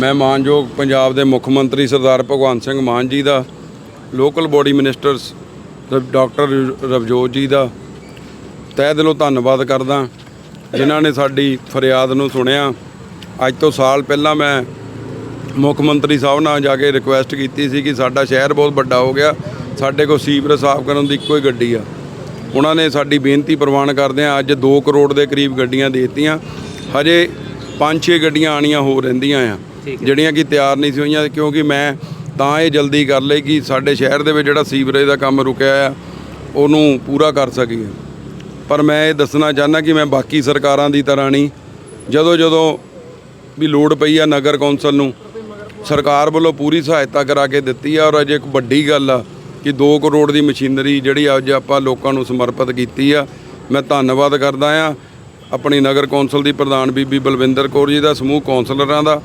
ਮੈਂ ਮਾਨਯੋਗ ਪੰਜਾਬ ਦੇ ਮੁੱਖ ਮੰਤਰੀ ਸਰਦਾਰ ਭਗਵੰਤ ਸਿੰਘ ਮਾਨ ਜੀ ਦਾ ਲੋਕਲ ਬੋਡੀ ਮਿਨਿਸਟਰ ਸ- ਡਾਕਟਰ ਰਵਜੋਤ ਜੀ ਦਾ ਤਹਿ ਦਿਲੋਂ ਧੰਨਵਾਦ ਕਰਦਾ, ਜਿਨ੍ਹਾਂ ਨੇ ਸਾਡੀ ਫਰਿਆਦ ਨੂੰ ਸੁਣਿਆ। ਅੱਜ ਤੋਂ ਸਾਲ ਪਹਿਲਾਂ ਮੈਂ ਮੁੱਖ ਮੰਤਰੀ ਸਾਹਿਬ ਨਾਲ ਜਾ ਕੇ ਰਿਕੁਐਸਟ ਕੀਤੀ ਸੀ ਕਿ ਸਾਡਾ ਸ਼ਹਿਰ ਬਹੁਤ ਵੱਡਾ ਹੋ ਗਿਆ, ਸਾਡੇ ਕੋਲ ਸੀਵਰ ਸਾਫ਼ ਕਰਨ ਦੀ ਇੱਕੋ ਹੀ ਗੱਡੀ ਆ। ਉਹਨਾਂ ਨੇ ਸਾਡੀ ਬੇਨਤੀ ਪ੍ਰਵਾਨ ਕਰਦਿਆਂ ਅੱਜ 2 ਕਰੋੜ ਦੇ ਕਰੀਬ ਗੱਡੀਆਂ ਦੇ ਦਿੱਤੀਆਂ, ਹਜੇ 5-6 ਗੱਡੀਆਂ ਆਣੀਆਂ ਹੋ ਰਹਿੰਦੀਆਂ ਆ। ਜਿਹੜੀਆਂ ਕਿ ਤਿਆਰ ਨਹੀਂ ਸੀ ਹੋਈਆਂ, ਕਿਉਂਕਿ ਮੈਂ ਤਾਂ ਇਹ ਜਲਦੀ ਕਰ ਲਈ ਕਿ ਸਾਡੇ ਸ਼ਹਿਰ ਦੇ ਵਿੱਚ ਜਿਹੜਾ ਸੀਵਰੇਜ ਦਾ ਕੰਮ ਰੁਕਿਆ ਆ, ਉਹਨੂੰ ਪੂਰਾ ਕਰ ਸਕੀਏ। ਪਰ ਮੈਂ ਇਹ ਦੱਸਣਾ ਚਾਹੁੰਦਾ ਕਿ ਮੈਂ ਬਾਕੀ ਸਰਕਾਰਾਂ ਦੀ ਤਰ੍ਹਾਂ ਨਹੀਂ। ਜਦੋਂ ਜਦੋਂ ਵੀ ਲੋੜ ਪਈ ਆ ਨਗਰ ਕੌਂਸਲ ਨੂੰ, ਸਰਕਾਰ ਵੱਲੋਂ ਪੂਰੀ ਸਹਾਇਤਾ ਕਰਾ ਕੇ ਦਿੱਤੀ ਆ, ਔਰ ਅਜੇ ਇੱਕ ਵੱਡੀ ਗੱਲ ਆ ਕਿ 2 ਕਰੋੜ ਦੀ ਮਸ਼ੀਨਰੀ ਜਿਹੜੀ ਅੱਜ ਆਪਾਂ ਲੋਕਾਂ ਨੂੰ ਸਮਰਪਿਤ ਕੀਤੀ ਆ, ਮੈਂ ਧੰਨਵਾਦ ਕਰਦਾ ਆ। ਆਪਣੀ ਨਗਰ ਕੌਂਸਲ ਦੀ ਪ੍ਰਧਾਨ ਬੀਬੀ ਬਲਵਿੰਦਰ ਕੌਰ ਜੀ ਦਾ, ਸਮੂਹ ਕੌਂਸਲਰਾਂ ਦਾ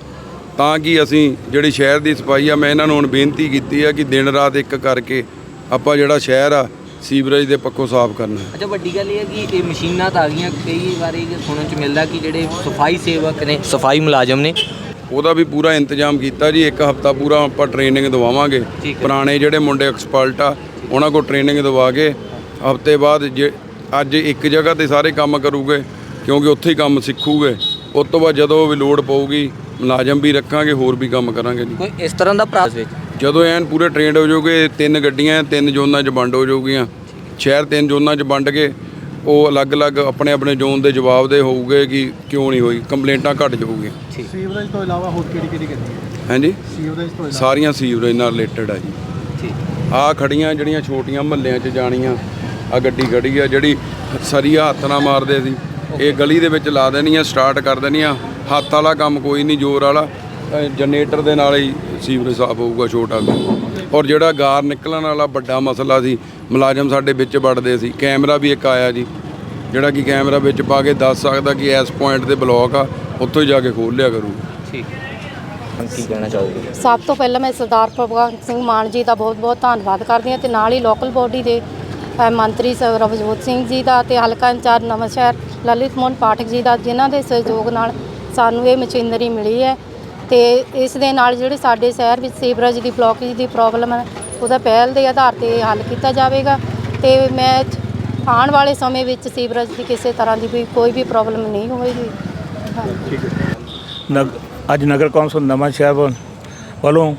ਤਾਂ ਕਿ ਅਸੀਂ ਜਿਹੜੀ ਸ਼ਹਿਰ ਦੀ ਸਫ਼ਾਈ ਆ ਮੈਂ ਇਹਨਾਂ ਨੂੰ ਹੁਣ ਬੇਨਤੀ ਕੀਤੀ ਆ ਕਿ ਦਿਨ ਰਾਤ ਇੱਕ ਕਰਕੇ ਆਪਾਂ ਜਿਹੜਾ ਸ਼ਹਿਰ ਆ ਸੀਵਰੇਜ ਦੇ ਪੱਖੋਂ ਸਾਫ਼ ਕਰਨਾ ਹੈ। ਅੱਛਾ ਵੱਡੀ ਗੱਲ ਇਹ ਹੈ ਕਿ ਇਹ ਮਸ਼ੀਨਾਂ ਤਾਂ ਆ ਗਈਆਂ ਕਈ ਵਾਰੀ ਸੁਣਨ ਚ ਮਿਲਦਾ ਕਿ ਜਿਹੜੇ ਸਫ਼ਾਈ ਸੇਵਕ ਨੇ ਸਫ਼ਾਈ ਮੁਲਾਜ਼ਮ ਨੇ। ਉਹਦਾ ਵੀ ਪੂਰਾ ਇੰਤਜ਼ਾਮ ਕੀਤਾ ਜੀ ਇੱਕ ਹਫਤਾ ਪੂਰਾ ਆਪਾਂ ਟ੍ਰੇਨਿੰਗ ਦਵਾਵਾਂਗੇ। ਪੁਰਾਣੇ ਜਿਹੜੇ ਮੁੰਡੇ ਐਕਸਪਰਟ ਆ ਉਹਨਾਂ ਕੋਲ ਟ੍ਰੇਨਿੰਗ ਦਵਾ ਕੇ ਹਫ਼ਤੇ ਬਾਅਦ ਜੇ ਅੱਜ ਇੱਕ ਜਗ੍ਹਾ ਤੇ ਸਾਰੇ ਕੰਮ ਕਰੂਗੇ ਕਿਉਂਕਿ ਉੱਥੇ ਹੀ ਕੰਮ ਸਿੱਖੂਗੇ। ਉਸ ਤੋਂ ਬਾਅਦ ਜਦੋਂ ਵੀ ਲੋੜ ਪਊਗੀ ਮੁਲਾਜ਼ਮ ਵੀ ਰੱਖਾਂਗੇ ਹੋਰ ਵੀ ਕੰਮ ਕਰਾਂਗੇ ਜੀ। ਕੋਈ ਇਸ ਤਰ੍ਹਾਂ ਦਾ ਪ੍ਰਾਸ ਵਿੱਚ? ਜਦੋਂ ਐਨ ਪੂਰੇ ਟ੍ਰੇਨਡ ਹੋ ਜਾਓਗੇ ਤਿੰਨ ਗੱਡੀਆਂ ਤਿੰਨ ਜ਼ੋਨਾਂ 'ਚ ਵੰਡ ਹੋ ਜਾਊਗੀਆਂ। ਸ਼ਹਿਰ ਤਿੰਨ ਜ਼ੋਨਾਂ 'ਚ ਵੰਡ ਕੇ ਉਹ ਅਲੱਗ-ਅਲੱਗ ਆਪਣੇ ਆਪਣੇ ਜ਼ੋਨ ਦੇ ਜਵਾਬ ਦੇ ਹੋਊਗੇ ਕਿ ਕਿਉਂ ਨਹੀਂ ਹੋਈ ਕੰਪਲੇਂਟਾਂ ਘਟ ਜਾਊਗੀਆਂ। ਸੀਵਰੇਜ ਤੋਂ ਇਲਾਵਾ ਹੋਰ ਕਿਹੜੀ ਕਿਹੜੀ ਗੱਡੀ ਹੈ? ਹਾਂਜੀ? ਸੀਵਰੇਜ ਤੋਂ ਇਲਾਵਾ। ਸਾਰੀਆਂ ਸੀਵਰੇਜ ਨਾਲ ਰਿਲੇਟਡ ਆ ਜੀ। ਠੀਕ। ਆ ਖੜੀਆਂ ਜਿਹੜੀਆਂ ਛੋਟੀਆਂ ਮਹੱਲਿਆਂ 'ਚ ਜਾਣੀਆਂ ਆ ਗੱਡੀ ਖੜੀ ਆ ਜਿਹੜੀ ਸਰੀਆ ਹੱਥ ਨਾਲ ਮਾਰਦੇ ਸੀ। ਇਹ ਗਲੀ ਦੇ ਵਿੱਚ ਲਾ ਦੇਣੀਆਂ ਸਟਾਰਟ ਕਰ ਦੇਣੀਆਂ। ਹੱਥ ਵਾਲਾ ਕੰਮ ਕੋਈ ਨਹੀਂ ਜ਼ੋਰ ਵਾਲਾ। ਜਨਰੇਟਰ ਦੇ ਨਾਲ ਹੀ ਸੀਵਰੇਜ ਸਾਫ਼ ਹੋਊਗਾ ਛੋਟਾ ਔਰ ਜਿਹੜਾ ਗਾਰ ਨਿਕਲਣ ਵਾਲਾ ਵੱਡਾ ਮਸਲਾ ਸੀ ਮੁਲਾਜ਼ਮ ਸਾਡੇ ਵਿੱਚ ਵੜਦੇ ਸੀ। ਕੈਮਰਾ ਵੀ ਇੱਕ ਆਇਆ ਜੀ ਜਿਹੜਾ ਕਿ ਕੈਮਰਾ ਵਿੱਚ ਪਾ ਕੇ ਦੱਸ ਸਕਦਾ ਕਿ ਇਸ ਪੁਆਇੰਟ ਤੇ ਬਲੌਕ ਆ ਉੱਥੋਂ ਹੀ ਜਾ ਕੇ ਖੋਲ ਲਿਆ ਕਰੂਗਾ ਠੀਕ। ਕੀ ਕਹਿਣਾ ਚਾਹੋਗੇ? ਸਭ ਤੋਂ ਪਹਿਲਾਂ ਮੈਂ ਸਰਦਾਰ ਭਗਵੰਤ ਸਿੰਘ ਮਾਨ ਜੀ ਦਾ ਬਹੁਤ-ਬਹੁਤ ਧੰਨਵਾਦ ਕਰਦੀ ਹਾਂ ਤੇ ਨਾਲ ਹੀ ਲੋਕਲ ਬੋਡੀ ਦੇ ਮੰਤਰੀ ਸ ਰਵਜੋਤ ਸਿੰਘ ਜੀ ਦਾ ਤੇ ਹਲਕਾ ਇੰਚਾਰਜ ਨਵਾਂਸ਼ਹਿਰ ਲਲਿਤ ਮੋਹਨ ਪਾਠਕ ਜੀ ਦਾ ਜਿਨ੍ਹਾਂ ਦੇ ਸਹਿਯੋਗ ਨਾਲ ਸਾਨੂੰ ਇਹ ਮਸ਼ੀਨਰੀ ਮਿਲੀ ਹੈ ਤੇ ਇਸ ਦੇ ਨਾਲ ਜਿਹੜੇ ਸਾਡੇ ਸ਼ਹਿਰ ਵਿੱਚ ਸੀਵਰੇਜ ਦੀ ਬਲੋਕੇਜ ਦੀ ਪ੍ਰੋਬਲਮ ਹੈ, ਉਹਦਾ ਪਹਿਲ ਦੇ ਆਧਾਰ ਤੇ ਹੱਲ ਕੀਤਾ ਜਾਵੇਗਾ ਤੇ ਮੈਂ ਆਉਣ ਵਾਲੇ ਸਮੇਂ ਵਿੱਚ ਸੀਵਰੇਜ ਦੀ ਕਿਸੇ ਤਰ੍ਹਾਂ ਦੀ ਵੀ ਕੋਈ ਵੀ ਪ੍ਰੋਬਲਮ ਨਹੀਂ ਹੋਵੇਗੀ। ਹਾਂਜੀ। ਨਗ, ਅੱਜ ਨਗਰ ਕੌਂਸਲ ਨਵਾਂ ਸ਼ਹਿਰ ਵੱਲੋਂ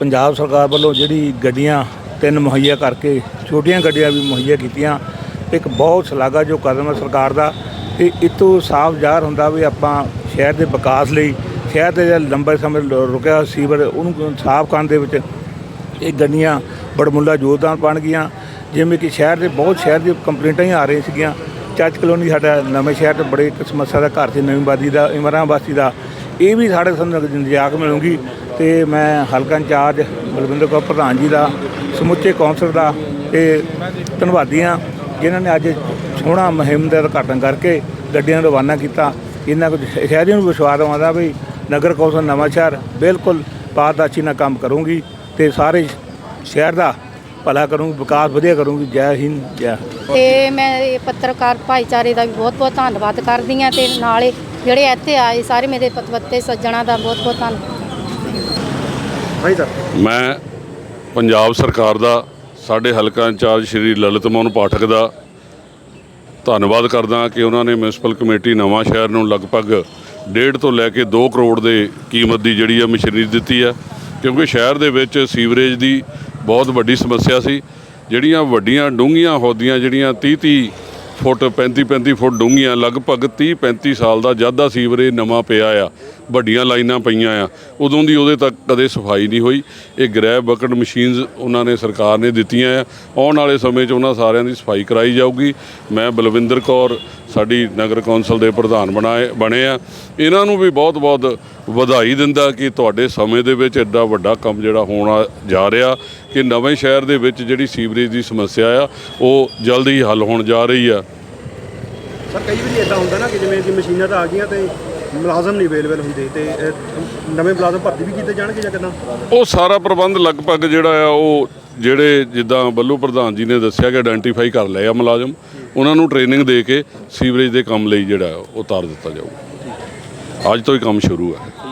ਪੰਜਾਬ ਸਰਕਾਰ ਵੱਲੋਂ ਜਿਹੜੀ ਗੱਡੀਆਂ ਤਿੰਨ ਮੁਹੱਈਆ ਕਰਕੇ, ਛੋਟੀਆਂ ਗੱਡੀਆਂ ਵੀ ਮੁਹੱਈਆ ਕੀਤੀਆਂ, ਇੱਕ ਬਹੁਤ ਸ਼ਲਾਘਾਯੋਗ ਕਦਮ ਹੈ ਸਰਕਾਰ ਦਾ ਤੇ ਇਤੋਂ ਸਾਫ਼ ਜ਼ਾਹਰ ਹੁੰਦਾ ਵੀ ਆਪਾਂ ਸ਼ਹਿਰ ਦੇ ਵਿਕਾਸ ਲਈ, ਸ਼ਹਿਰ ਦੇ ਜਿਹੜਾ ਲੰਬੇ ਸਮੇਂ ਰੁਕਿਆ ਹੋਇਆ ਸੀਵਰ, ਉਹਨੂੰ ਸਾਫ਼ ਕਰਨ ਦੇ ਵਿੱਚ ਇਹ ਗੱਡੀਆਂ ਬੜਮੁੱਲਾ ਯੋਗਦਾਨ ਬਣ ਜਿਵੇਂ ਕਿ ਸ਼ਹਿਰ ਦੇ ਬਹੁਤ ਸ਼ਹਿਰ ਦੀ ਕੰਪਲੇਂਟਾਂ ਹੀ ਆ ਰਹੀਆਂ ਸੀਗੀਆਂ। ਚਰਚ ਕਲੋਨੀ ਸਾਡਾ ਨਵੇਂ ਸ਼ਹਿਰ ਤੇ ਬੜੇ ਇੱਕ ਸਮੱਸਿਆ ਦਾ ਘਰ ਸੀ, ਨਵੀਂ ਬਾਦੀ ਦਾ ਇਮਰਾਂ ਬਾਸੀ ਦਾ। ਇਹ ਵੀ ਸਾਡੇ ਸਾਨੂੰ ਨਿਜਾਕ ਮਿਲੂਗੀ ਤੇ ਮੈਂ ਹਲਕਾ ਇੰਚਾਰਜ ਬਲਵਿੰਦਰ ਕੌਰ ਪ੍ਰਧਾਨ ਜੀ ਦਾ, ਸਮੁੱਚੇ ਕੌਂਸਲ ਦਾ ਤੇ ਧੰਨਵਾਦੀ ਹਾਂ, ਜਿਨ੍ਹਾਂ ਨੇ ਅੱਜ ਸੋਹਣਾ ਮੁਹਿੰਮ ਦਾ ਉਦਘਾਟਨ ਕਰਕੇ ਗੱਡੀਆਂ ਨੂੰ ਰਵਾਨਾ ਕੀਤਾ। ਇਹਨਾਂ ਕੁਝ ਸ਼ਹਿਰੀਆਂ ਨੂੰ ਵਿਸ਼ਵਾਸ ਦਿਵਾਉਂਦਾ ਵੀ ਨਗਰ ਕੌਂਸਲ ਨਵਾਂ ਸ਼ਹਿਰ ਬਿਲਕੁਲ ਪਾਰਦਰਸ਼ੀ ਨਾਲ ਕੰਮ ਕਰੂੰਗੀ ਤੇ ਸਾਰੇ ਸ਼ਹਿਰ ਦਾ ਭਲਾ ਕਰੂੰਗੀ ਵਿਕਾਸ ਵਧੀਆ ਕਰੂੰਗੀ। ਜੈ ਹਿੰਦ ਜੈ ਤੇ ਮੈਂ ਇਹ ਪੱਤਰਕਾਰ ਭਾਈਚਾਰੇ ਦਾ ਵੀ ਬਹੁਤ-ਬਹੁਤ ਧੰਨਵਾਦ ਕਰਦੀ ਹਾਂ ਤੇ ਨਾਲੇ ਜਿਹੜੇ ਇੱਥੇ ਆਏ ਸਾਰੇ ਮੇਰੇ ਪਤਵੱਤੇ ਸੱਜਣਾ ਦਾ ਬਹੁਤ-ਬਹੁਤ ਧੰਨਵਾਦ ਭਾਈ ਸਾਹਿਬ। ਮੈਂ ਪੰਜਾਬ ਸਰਕਾਰ ਦਾ ਸਾਡੇ ਹਲਕਾ ਇੰਚਾਰਜ ਸ਼੍ਰੀ ਲਲਿਤ ਮੋਹਨ ਪਾਠਕ ਦਾ ਧੰਨਵਾਦ ਕਰਦਾ ਕਿ ਉਹਨਾਂ ਨੇ ਮਿਊਨਿਸਪਲ ਕਮੇਟੀ ਨਵਾਂ ਸ਼ਹਿਰ ਨੂੰ ਲਗਭਗ ਡੇਢ ਤੋਂ ਲੈ ਕੇ 2 ਕਰੋੜ ਦੇ ਕੀਮਤ ਦੀ ਜਿਹੜੀ ਆ ਮਸ਼ੀਨਰੀ ਦਿੱਤੀ ਆ, ਕਿਉਂਕਿ ਸ਼ਹਿਰ ਦੇ ਵਿੱਚ ਸੀਵਰੇਜ ਦੀ ਬਹੁਤ ਵੱਡੀ ਸਮੱਸਿਆ ਸੀ। ਜਿਹੜੀਆਂ ਵੱਡੀਆਂ ਡੂੰਘੀਆਂ ਹੌਦੀਆਂ ਜਿਹੜੀਆਂ 30 30 ਫੁੱਟ 35 35 ਫੁੱਟ ਡੂੰਘੀਆਂ, ਲਗਭਗ 30 35 ਸਾਲ ਦਾ ਜਾਦਾ ਸੀਵਰੇਜ ਨਵਾਂ ਪਿਆ ਆ। ਵੱਡੀਆਂ ਲਾਈਨਾਂ ਪਈਆਂ ਆ। ਉਦੋਂ ਦੀ ਉਹਦੇ ਤੱਕ ਕਦੇ ਸਫ਼ਾਈ ਨਹੀਂ ਹੋਈ। ਇਹ ਗ੍ਰਹਿ ਬਕਟ ਮਸ਼ੀਨਸ ਉਹਨਾਂ ਨੇ ਸਰਕਾਰ ਨੇ ਦਿੱਤੀਆਂ ਆ। ਆਉਣ ਵਾਲੇ ਸਮੇਂ 'ਚ ਉਹਨਾਂ ਸਾਰਿਆਂ ਦੀ ਸਫ਼ਾਈ ਕਰਾਈ ਜਾਊਗੀ। ਮੈਂ ਬਲਵਿੰਦਰ ਕੌਰ, ਸਾਡੀ ਨਗਰ ਕੌਂਸਲ ਦੇ ਪ੍ਰਧਾਨ ਬਣਾਏ, ਬਣੇ ਆ। ਇਹਨਾਂ ਨੂੰ ਵੀ ਬਹੁਤ-ਬਹੁਤ ਵਧਾਈ ਦਿੰਦਾ ਕਿ ਤੁਹਾਡੇ ਸਮੇਂ ਦੇ ਵਿੱਚ ਐਡਾ ਵੱਡਾ ਕੰਮ ਜਿਹੜਾ ਹੋਣਾ ਜਾ ਰਿਹਾ ਕਿ ਨਵੇਂ ਸ਼ਹਿਰ ਦੇ ਵਿੱਚ ਜਿਹੜੀ ਸੀਵਰੇਜ ਦੀ ਸਮੱਸਿਆ ਆ, ਉਹ ਜਲਦੀ ਹੀ ਹੱਲ ਹੋਣ ਜਾ ਰਹੀ ਆ। ਸਰ, ਕਈ ਵਾਰੀ ਇਦਾਂ ਹੁੰਦਾ ਨਾ ਕਿ ਜਿਵੇਂ ਕਿ ਮਸ਼ੀਨਾਂ ਤਾਂ ਆ ਗਈਆਂ ਤੇ ਮੁਲਾਜ਼ਮ ਨਹੀਂ ਅਵੇਲੇਬਲ ਹੁੰਦੇ ਤੇ ਇਹ ਨਵੇਂ ਮੁਲਾਜ਼ਮ ਭਰਤੀ ਵੀ ਕੀਤੇ ਜਾਣਗੇ ਜਾਂ ਕਿੱਦਾਂ? ਉਹ ਸਾਰਾ ਪ੍ਰਬੰਧ ਲਗਭਗ ਜਿਹੜਾ ਆ, ਉਹ ਜਿਹੜੇ ਜਿੱਦਾਂ ਬੱਲੂ ਪ੍ਰਧਾਨ ਜੀ ਨੇ ਦੱਸਿਆ ਕਿ ਆਇਡੈਂਟੀਫਾਈ ਕਰ ਲਏ ਆ ਮੁਲਾਜ਼ਮ, ਉਹਨਾਂ ਨੂੰ ਟ੍ਰੇਨਿੰਗ ਦੇ ਕੇ ਸੀਵਰੇਜ ਦੇ ਕੰਮ ਲਈ ਜਿਹੜਾ ਉਹ ਉਤਾਰ ਦਿੱਤਾ ਜਾਊਗਾ। ਅੱਜ ਤੋਂ ਹੀ ਕੰਮ ਸ਼ੁਰੂ ਹੈ